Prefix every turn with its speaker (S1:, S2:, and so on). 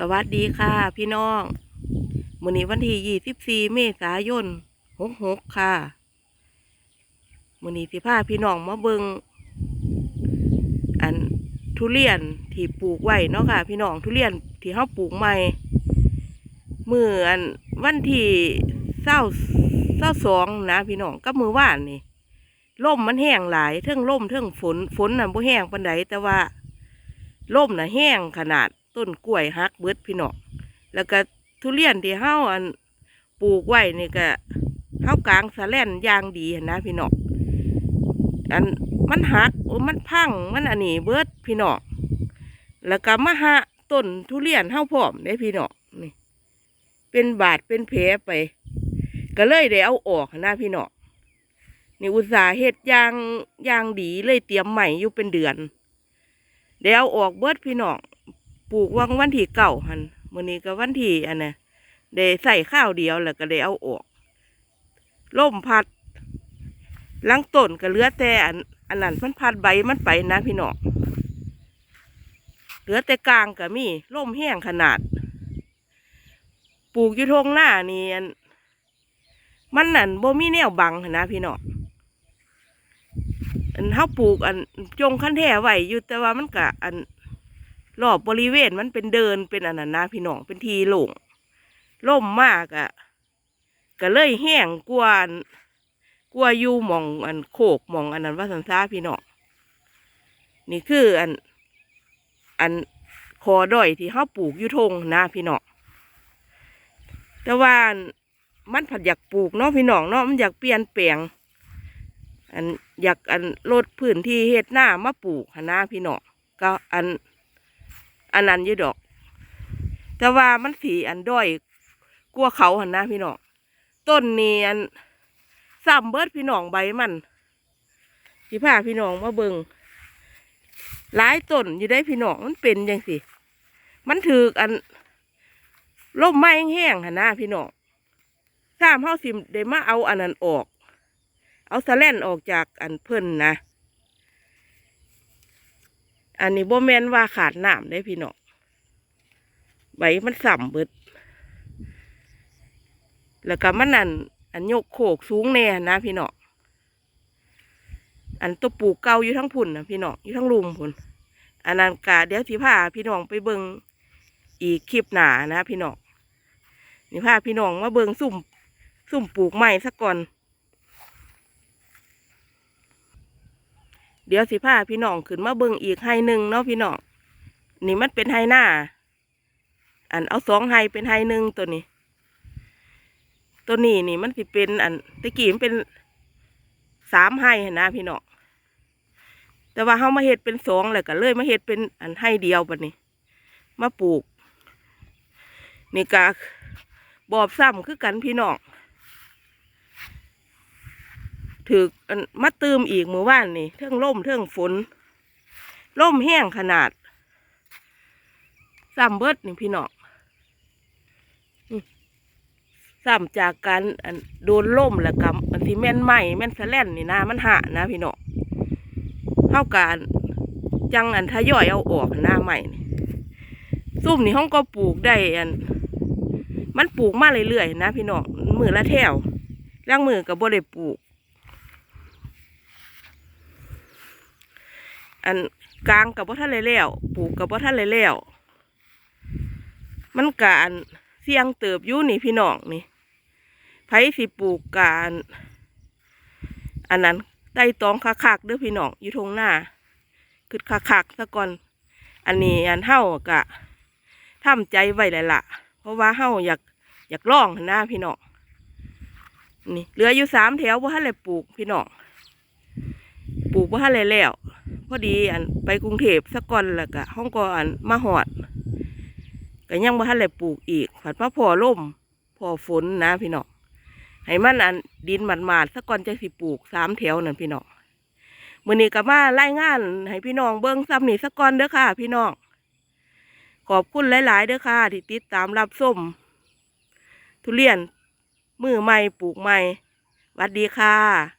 S1: สวัสดีค่ะ พี่น้องมื้อนี้วันที่24เมษายน66ค่ะมื้อนี้สิพาพี่น้องมาเบิงอันทุเรียนที่ปลูกไว้เนาะค่ะ พี่น้องทุเรียนที่เฮาปลูกใหม่มืออันวันที่เศร้าเศร้าสองนะพี่น้องกับมือว่านนี่ลมมันแห้งหลายเทิงลมเทิงฝนฝนน่ะบ่แห้งปานใดแต่ว่าล่มน่ะแห้งขนาด ต้นกล้วยฮักเบิดพี่น้องแล้วก็ทุเรียนที่เฮาอันปลูกไว้นี่ก็เฮากลางสะแล่นย่างดีนะพี่น้องอันมันหักโอ้มันพังมันอันนี้เบิดพี่น้องแล้วก็มาหะต้นทุเรียนเฮาพร้อมได้พี่น้องนี่ เป็นบาดเป็นแผลไป ก็เลยได้เอาออกนะพี่น้องนี่อุตสาเฮ็ดย่างย่างดีเลยเตรียมใหม่อยู่เป็นเดือนเดี๋ยวเอาออกเบิดพี่น้อง ปลูกวังวันที่เก่าหันมื้อนี้ก็วันที่อันน่ะได้ใส่ข้าวเดียวแล้วก็ได้เอาออกล่มพัดหลังต้นก็เหลือแต่อันอันนั้นมันพัดใบมันไปนะพี่น้องเหลือแต่กลางก็มีล่มแห้งขนาด ปลูกอยู่ทงหน้านี่อันมันนั่นบ่มีแนวบังหั้นนะพี่น้องอันเฮาปลูกอันจงคันแท้ไว้อยู่แต่ว่ามันกะอัน รอบบริเวณมันเป็นเดินเป็นอันนั้นนะพี่น้องเป็นทีโล่งล่มมากอะก็เลยแห้งกว่าอันกวอยู่มองอันโคกมองอันนั้นว่าสันซาพี่น้องนี่คืออัน อันคอด้อยที่เฮาปลูกยูทงนะพี่น้องแต่ว่ามันผัดอยากปลูกเนาะพี่น้องเนาะมันอยากเปลี่ยนแปลงอันอยากอันลดพื้นที่เฮ็ดหน้ามาปลูกหนนาพี่น้องก็อัน อันนั้นอยี่ดอก แต่ว่ามันสีอันด้อยกลัวเขาหันนะพี่น้องต้นนี้อันซ้ำเบิดพี่น้องใบมันสิพาพี่น้องมาเบิงหลายต้นอยู่ได้พี่น้องมันเป็นยังสิมันถืออันล่มไม้แห้งหันนะพี่น้องซ้ำเฮาสิได้มาเอาอันนั้นออก เอาสะแล่นออกจากอันเพิ่นนะ อันนี้บ่แมนว่าขาดน้ำได้พี่น้องใบมันสัมเบิด แล้วก็มันนั่นอันยกโขกสูงแน่นะพี่น้องอันตัวปลูกเก่าอยู่ทั้งพุ่นนะพี่น้องอยู่ทั้งลุมพุ่นอันนั้นกะเดี๋ยวสิพาพี่น้องไปเบิงอีกคลิปหนานะพี่น้องนี่พาพี่น้องมาเบิงซุ่มซุ่มปลูกใหม่สักก่อน เดี๋ยวสิพาพี่น้องขึ้นมาเบิ่งอีกไฮหนึ่งเนาะพี่น้องนี่มันเป็นไฮหน้า อันเอาสองไฮเป็นไฮหนึ่งตัวนี้ ตัวนี้นี่มันสิเป็นอันตะกี้มันเป็นสามไฮนะพี่น้องแต่ว่าเขามาเฮ็ดเป็นสองแล้วก็เลยมาเฮ็ดเป็นอันไฮเดียวบัดนี้มาปลูก นี่ก็บอบซ้ำคือกันพี่น้อง ถืออันมาตืมอีกเมื่อวานนี่เทิงล่มเทิงฝนล่มแห้งขนาดซ้ำเบิดนี่พี่น้องอืมซ้ำจากการโดนล่มแล้วกับอันที่แม่นไหมแม่นสแล่นนี่นะมันหะนะพี่น้องเท่าการจังอันทยอยเอาออกหน้าใหม่นี่ซุ่มนี่ห้องก็ปลูกได้อัน มันปลูกมาเรื่อยๆนะพี่น้องมือละแถวล่างมือกับบ่ได้ปลูก อันกลางกับว่าท่านเลยแล้วปลูกกับว่าท่านเลยแล้วมันกอันเสี่ยงเติบยู่นี่พี่น้องนี่ไผสิปลูกกอันอันนั้นไต่ตองคักๆเด้อพี่น้องอยู่ทงหน้าคือคักๆซะก่อน อันนี้อันเฮากะทำใจไว้เลยละเพราะว่าเฮาอยากอยากลองหั้นนะพี่น้องนี่เหลืออยู่สามแถวว่าท่านเลยปลูกพี่น้องปลูกว่าท่านเลยแล้ว พอดีอันไปกรุงเทพสักก่อนแล้วก็ห้องก็อันมาหอดก็ยังบ่ทันได้ปลูกอีกผัดมาพอล่มพอฝนนะพี่น้องให้มันอันดินหมาดๆสักก่อนจะสิปลูกสามแถวนั่นพี่น้องมื้อนี้ก็มาไล่งานให้พี่น้องเบิ่งซ้ำนี่สักก่อนเด้อค่ะ พี่น้องขอบคุณหลาย ๆ เด้อค่ะที่ติดตามรับส้มทุเรียนมือใหม่ปลูกใหม่วัดดีค่ะ